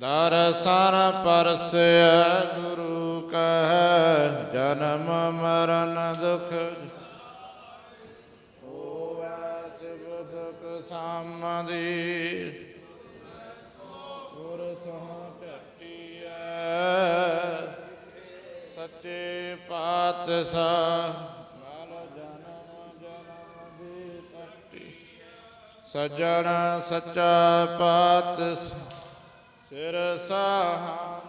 ਦਰਸਨ ਪਰਸੈ ਗੁਰੂ ਕੈ ਜਨਮ ਮਰਨ ਦੁਖ। ਹੋਵੈ ਸਿਵ ਦੁਖ ਸਾਮਦੀ। ਗੁਰ ਸੋ ਭਟੀਐ ਸੱਚੇ ਪਾਤਸ਼ਾਹ। ਮਲ ਜਨਮ ਜਨਮ ਦੀ ਕੱਟੀ ਸਜਣ ਸੱਚਾ ਪਾਤਸ਼ਾਹ। ਸਿਰ ਸਾਹਾਂ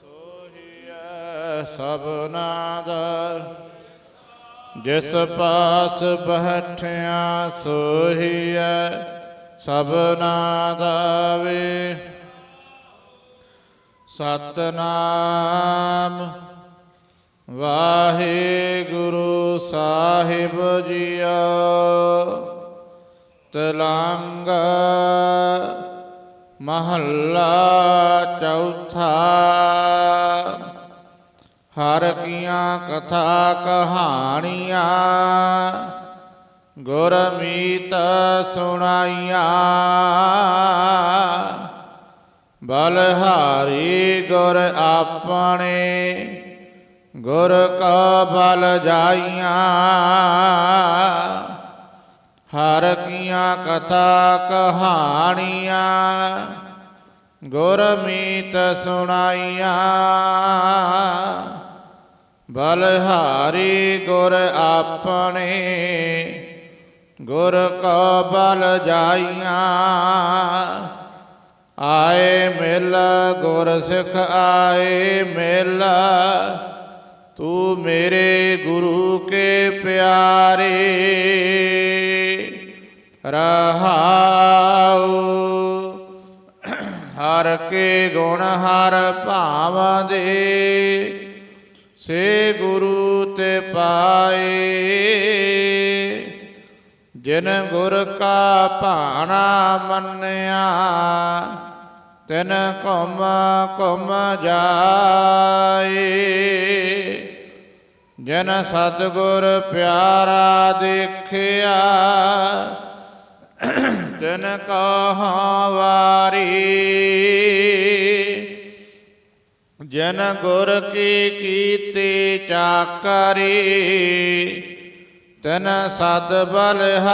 ਸੋਹੀਐ ਸਭਨਾ ਦਾ ਜਿਸ ਪਾਸ ਬਹਿਠਿਆ ਸੋਹੀਐ ਸਭਨਾ ਦਾ ਵੇ ਸਤਨਾਮ ਵਾਹਿਗੁਰੂ ਸਾਹਿਬ ਜੀਓ। ਤਲੰਗ ਮਹੱਲਾ ਚੌਥਾ ਹਰ ਕੀਆਂ ਕਥਾ ਕਹਾਣੀਆਂ ਗੁਰਮੀਤ ਸੁਣਾਈਆਂ ਬਲਹਾਰੀ ਗੁਰ ਆਪਣੇ ਗੁਰ ਕਾ ਬਲ ਜਾਈਆਂ ਹਰ ਕੀਆਂ ਕਥਾ ਕਹਾਣੀਆਂ ਗੁਰਮੀਤ ਸੁਣਾਈਆਂ। ਬਲਹਾਰੀ ਗੁਰ ਆਪਣੇ, ਗੁਰ ਕਾ ਬਲ ਜਾਈਆਂ। ਆਏ ਮਿਲ, ਗੁਰ ਸਿਖ ਆਏ ਮਿਲ ਤੂੰ ਮੇਰੇ ਗੁਰੂ ਕੇ ਪਿਆਰੇ ਰਹਾਉ। ਹਰ ਕੇ ਗੁਣ ਹਰ ਭਾਵਦੇ ਸੇ ਗੁਰੂ ਤੇ ਪਾਏ। ਜਿਨ ਗੁਰ ਕਾ ਭਾਣਾ ਮੰਨਿਆ, ਤਿਨ ਘੁਮ ਘੁਮ ਜਾ। ਜਨ ਸਤਗੁਰ ਪਿਆਰਾ ਦੇਖਿਆ, ਤਨ ਕਹਾ ਵਾਰੀ। ਜਨ ਗੁਰ ਕੀ ਕੀਤੇ ਚਾਕਰੀ, ਤਨ ਸਦ ਬਲਹਾਰੀ।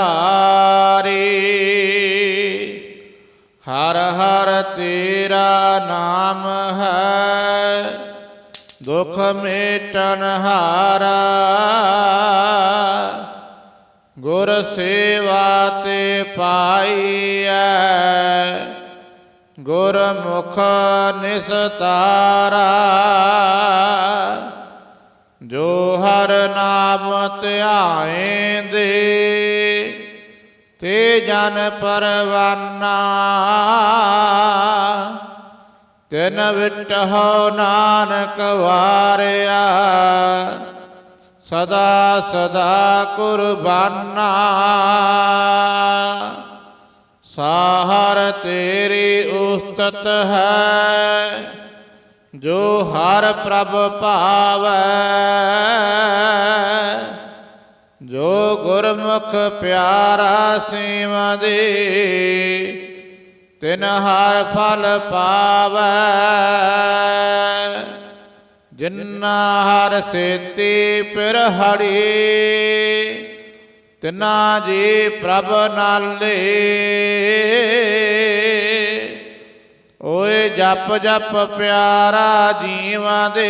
ਹਰ ਹਰ ਤੇਰਾ ਨਾਮ ਹੈ ਦੁਖ ਮੇਟਨ ਹਾਰਾ, ਗੁਰ ਸੇਵਾ ਤੇ ਪਾਈਐ ਗੁਰ ਮੁਖ ਨਿਸਤਾਰਾ, ਜੋ ਹਰ ਨਾਮ ਧਿਆਏਂਦੇ, ਤੇ ਜਨ ਪਰਵਾਨਾ। ਤਿਨ ਵਿਟਹੁ ਨਾਨਕ ਵਾਰਿਆ। ਸਦਾ ਸਦਾ ਕੁਰਬਾਨਾ। ਸਾਹਰ ਤੇਰੀ ਉਸਤਤ ਹੈ, ਜੋ ਹਰ ਪ੍ਰਭ ਭਾਵੈ ਜੋ ਗੁਰਮੁਖ ਪਿਆਰਾ ਸੇਵਾ ਦੇ ਤਿਨ ਹਰ ਫਲ ਪਾਵੈ ਜਿਨਾ ਹਰ ਸੇਤੀ ਪਿਰ ਹੜੀ, ਤਿਨਾ ਜੀ ਪ੍ਰਭ ਨਾਲੇ। ਓਏ ਜਪ ਜਪ ਪਿਆਰਾ ਜੀਵਾਂ ਦੇ,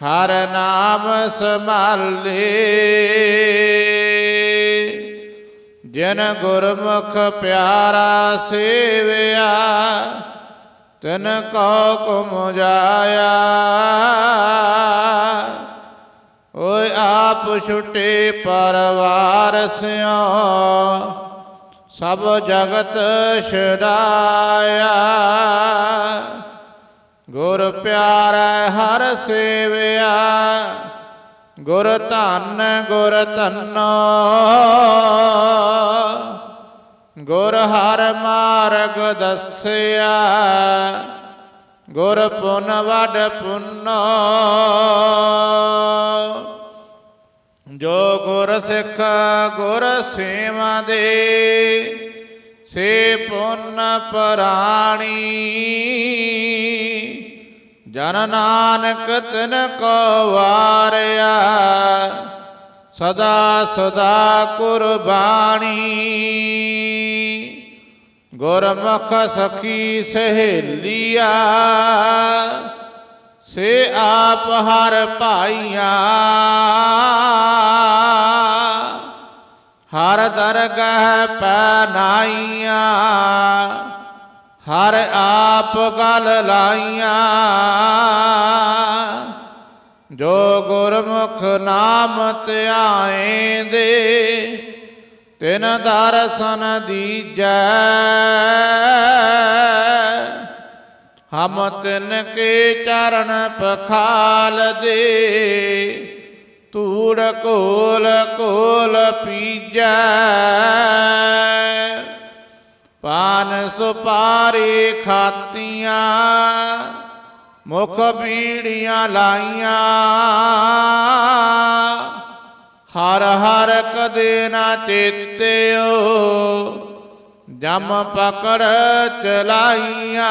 ਹਰ ਨਾਮ ਸੰਭਾਲੇ। ਜਿਨ ਗੁਰਮੁਖ ਪਿਆਰਾ ਸੇਵਿਆ, ਤਿਨ ਕੋ ਕੁਮ ਜਾਇਆ। ਓਏ ਆਪ ਛੁਟੇ ਪਰਵਾਰ ਸਿਓ ਸਭ ਜਗਤ ਛਡਾਇਆ। ਗੁਰ ਪਿਆਰਾ ਹਰ ਸੇਵਿਆ ਗੁਰ ਧੰਨ, ਗੁਰ ਧੰਨੋ। ਗੁਰ ਹਰ ਮਾਰਗ ਦੱਸਿਆ। ਗੁਰ ਪੁਨ ਵਡ ਪੁੰਨੋ। ਜੋ ਗੁਰ ਸਿੱਖ, ਗੁਰ ਸੇਵਾ ਦੇ, ਸੇ ਪੁੰਨ ਪਰਾਣੀ। ਜਨ ਨਾਨਕ ਤਿਨ ਕੋ ਵਾਰਿਆ, ਸਦਾ ਸਦਾ ਕੁਰਬਾਨੀ। ਗੁਰਮੁਖ ਸਖੀ ਸਹੇਲੀਆ, ਸੇ ਆਪ ਹਰ ਭਾਈਆ। ਹਰ ਦਰਗਹਿ ਪੈ ਹਰ ਆਪ ਗਲ ਲਾਈਆਂ। ਜੋ ਗੁਰਮੁਖ ਨਾਮ ਧਿਆਏ ਦੇ ਤਿਨ ਦਰਸ਼ਨ ਦੀਜੈ। ਹਮ ਤਿਨ ਕੇ ਚਰਨ ਪਖਾਲ ਦੇ ਤੂੜ ਕੋਲ ਕੋਲ ਪੀਜੈ। ਪਾਨ ਸੁਪਾਰੀ ਖਾਤੀਆਂ, ਮੁਖ ਬੀੜੀਆਂ ਲਾਈਆਂ। ਹਰ ਹਰ ਕਦੇ ਨਾ ਚੇਤਿਓ, ਜਮ ਪਕੜ ਚਲਾਈਆਂ।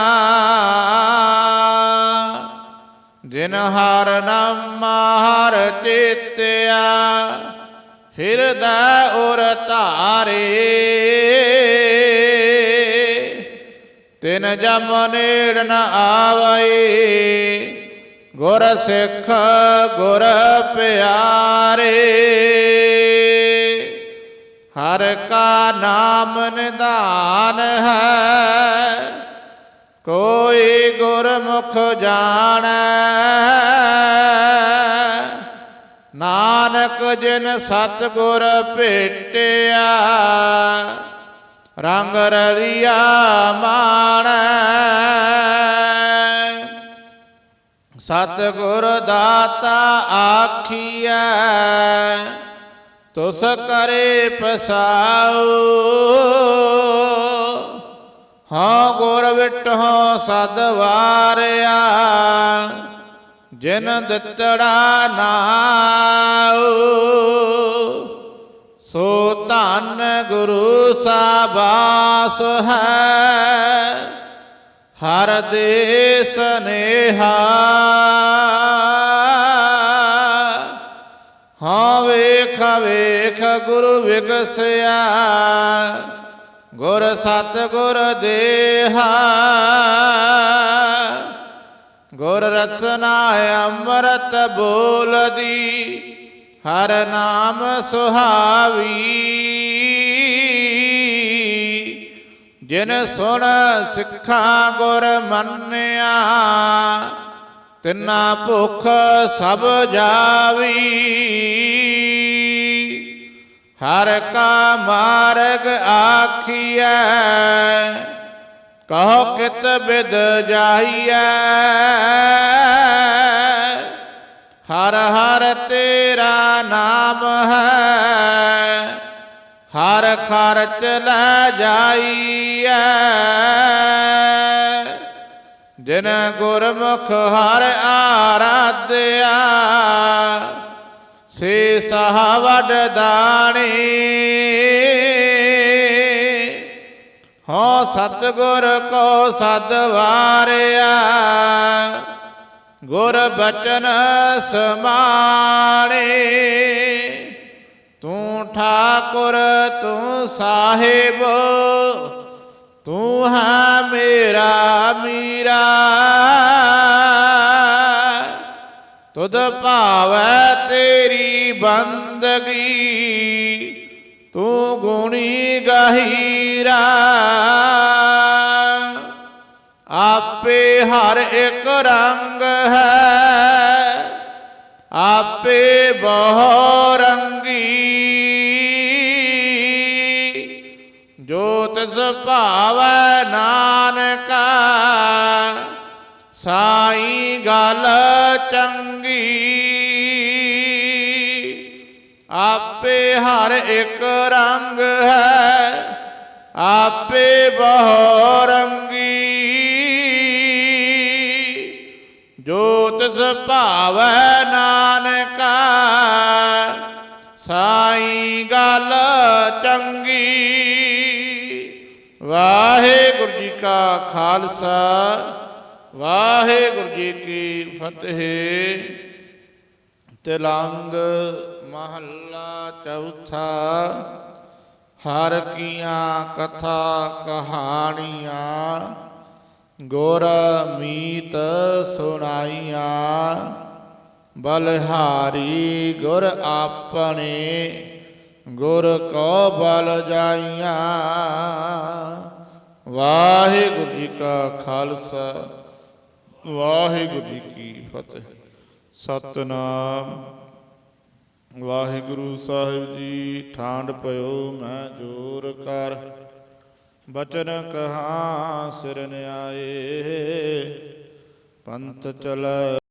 ਜਿਨ ਹਰ ਨਾਮ ਹਰ ਚੇਤਿਆ, ਹਿਰਦੈ ਉਰ ਧਾਰੇ। ਤਿਨ ਜਮ ਨੇੜ ਨ ਆਵਈ। ਗੁਰ ਸਿੱਖ, ਗੁਰ ਪਿਆਰੇ। ਹਰ ਕਾ ਨਾਮ ਨਿਧਾਨ ਹੈ। ਕੋਈ ਗੁਰਮੁਖ ਜਾਣੈ। ਨਾਨਕ ਜਿਨ ਸਤਿਗੁਰ ਭੇਟਿਆ ਰੰਗ ਰਲਿਆ ਮਾਣੈ। ਸਤਿਗੁਰ ਦਾਤਾ ਆਖੀਐ, ਤੁਸ ਕਰੇ ਪਸਾਉ। ਹਾਂ ਗੁਰ ਵਿਟਹੁ ਸਦ ਵਾਰਿਆ, ਜਿਨ ਦਿੱਤੜਾ ਨਾਉ। ਸੋ ਧੰਨ ਗੁਰੂ ਸਾਬਾਸ ਹੈ। ਹਰ ਦੇਸ ਨੇਹਾ। ਹਾਂ, ਵੇਖ ਵੇਖ, ਗੁਰੂ ਵਿਗਸਿਆ ਗੁਰ ਸਤ ਗੁਰ ਦੇਹਾ। ਗੁਰ ਰਚਨਾ ਅੰਮ੍ਰਿਤ ਬੋਲਦੀ। ਹਰ ਨਾਮ ਸੁਹਾਵੀ। ਜਿਨ ਸੁਣ ਸਿੱਖਾਂ ਗੁਰ ਮੰਨਿਆ, ਤਿੰਨਾ ਭੁਖ ਸਭ ਜਾਵੀ। ਹਰ ਕਾ ਮਾਰਗ ਆਖੀਐ, ਕਹੋ ਕਿਤ ਬਿਦ ਜਾਈਐ। ਹਰ ਹਰ ਤੇਰਾ ਨਾਮ ਹੈ, ਹਰ ਖਰਚ ਲੈ ਜਾਈਐ। ਜਿਨ ਗੁਰਮੁਖ ਹਰ ਆਰਾਧਿਆ, ਸੇ ਸਹਾ ਦਾਣੀ। ਹੋ ਸਤਗੁਰ ਕੋ ਸਦ ਵਾਰਿਆ ਗੁਰ ਬਚਨ ਸਮਾਣੇ। ਤੂੰ ਠਾਕੁਰ, ਤੂੰ ਸਾਹਿਬ, ਤੂੰ ਹੈ ਮੇਰਾ ਮੀਰਾ। ਤੁਧ ਭਾਵੈ ਤੇਰੀ ਬੰਦਗੀ, ਤੂੰ ਗੁਣੀ ਗਹੀਰਾ। ਆਪੇ ਹਰ ਇੱਕ ਰੰਗ ਹੈ। ਆਪੇ ਬਹੁ ਰੰਗੀ। ਜੋ ਤਿਸ ਭਾਵੈ ਨਾਨਕਾ, ਸਾਈ ਗੱਲ ਚੰਗੀ। ਆਪੇ ਹਰ ਇੱਕ ਰੰਗ ਹੈ, ਆਪੇ ਬਹੁ ਰੰਗ। ਜੋ ਤਿਸ ਭਾਵੈ ਨਾਨਕਾ, ਸਾਈ ਗੱਲ ਚੰਗੀ। ਵਾਹਿਗੁਰੂ ਜੀ ਕਾ ਖਾਲਸਾ, ਵਾਹਿਗੁਰੂ ਜੀ ਕੀ ਫਤਿਹ। ਤਿਲੰਗ ਮਹੱਲਾ ਚੌਥਾ, ਹਰ ਕੀਆਂ ਕਥਾ ਕਹਾਣੀਆਂ। ਗੁਰ ਮੀਤ ਸੁਣਾਈਆਂ, ਬਲਿਹਾਰੀ ਗੁਰ ਆਪਣੇ, ਗੁਰ ਕੋ ਬਲ ਜਾਈਆਂ। ਵਾਹਿਗੁਰੂ ਜੀ ਕਾ ਖਾਲਸਾ, ਵਾਹਿਗੁਰੂ ਜੀ ਕੀ ਫਤਿਹ। ਸਤਨਾਮ। ਵਾਹਿਗੁਰੂ ਸਾਹਿਬ ਜੀ ਠਾਂਡ ਪਇਓ ਮੈਂ ਜੋਰ ਕਰ। ਬਚਨ ਕਹਾ ਸਿਰ ਆਏ ਪੰਥ ਚਲੈ